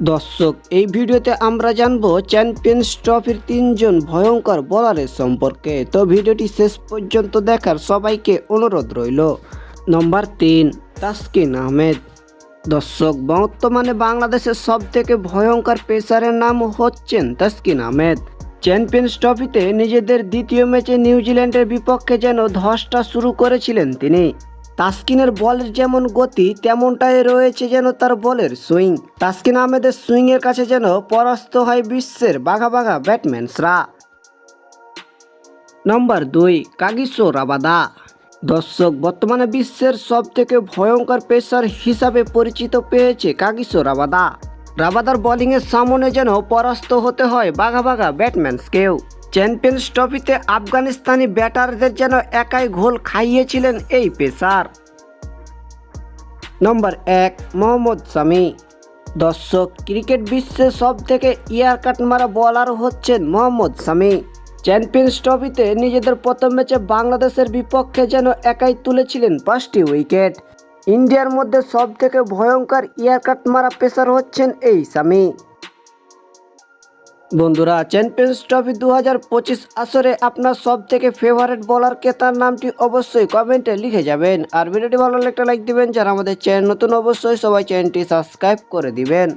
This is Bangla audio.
দর্শক, এই ভিডিওতে আমরা জানব চ্যাম্পিয়ন্স ট্রফির তিনজন ভয়ঙ্কর বোলারের সম্পর্কে। তো ভিডিওটি শেষ পর্যন্ত দেখার সবাইকে অনুরোধ রইল। নম্বর তিন, তাসকিন আহমেদ। দর্শক, বর্তমানে বাংলাদেশের সব থেকে ভয়ঙ্কর পেসারের নাম হচ্ছেন তাসকিন আহমেদ। চ্যাম্পিয়ন্স ট্রফিতে নিজেদের দ্বিতীয় ম্যাচে নিউজিল্যান্ডের বিপক্ষে যেন ধসটা শুরু করেছিলেন তিনি। তাসকিনের বলের যেমন গতি, তেমনটাই রয়েছে যেন তার বলের সুইং। তাসকিন আহমেদের সুইংয়ের কাছে যেন পরাস্ত হয় বিশ্বের বাঘা বাঘা ব্যাটম্যানসরা। নম্বর দুই, কাগিসো রাবাদা। দর্শক, বর্তমানে বিশ্বের সব থেকে ভয়ঙ্কর পেসার হিসাবে পরিচিত পেয়েছে কাগিসো রাবাদা। রাবাদার বোলিংয়ের সামনে যেন পরাস্ত হতে হয় বাঘা বাঘা ব্যাটম্যানসকেও। চ্যাম্পিয়ন্স ট্রফিতে আফগানিস্তানি ব্যাটারদের যেন একাই ঘোল খাইয়েছিলেন এই পেসার। নম্বর এক, মোহাম্মদ শামি। দর্শক, ক্রিকেট বিশ্বের সব থেকে ইয়ার কাট মারা বলার হচ্ছেন মোহাম্মদ শামি। চ্যাম্পিয়ন্স ট্রফিতে নিজেদের প্রথম ম্যাচে বাংলাদেশের বিপক্ষে যেন একাই তুলেছিলেন পাঁচটি উইকেট। ইন্ডিয়ার মধ্যে সব থেকে ভয়ঙ্কর ইয়ার কাট মারা পেসার হচ্ছেন এই শামি। বন্ধুরা চ্যাম্পিয়ন্স ট্রফি দু হাজার পঁচিশ আসরে আপনার সব থেকে ফেভারেট বলারকে তার নামটি অবশ্যই কমেন্টে লিখে যাবেন। আর ভিডিওটি ভালো লাগলে একটা লাইক দিবেন, যারা আমাদের চ্যানেল নতুন অবশ্যই সবাই চ্যানেলটি সাবস্ক্রাইব করে দিবেন।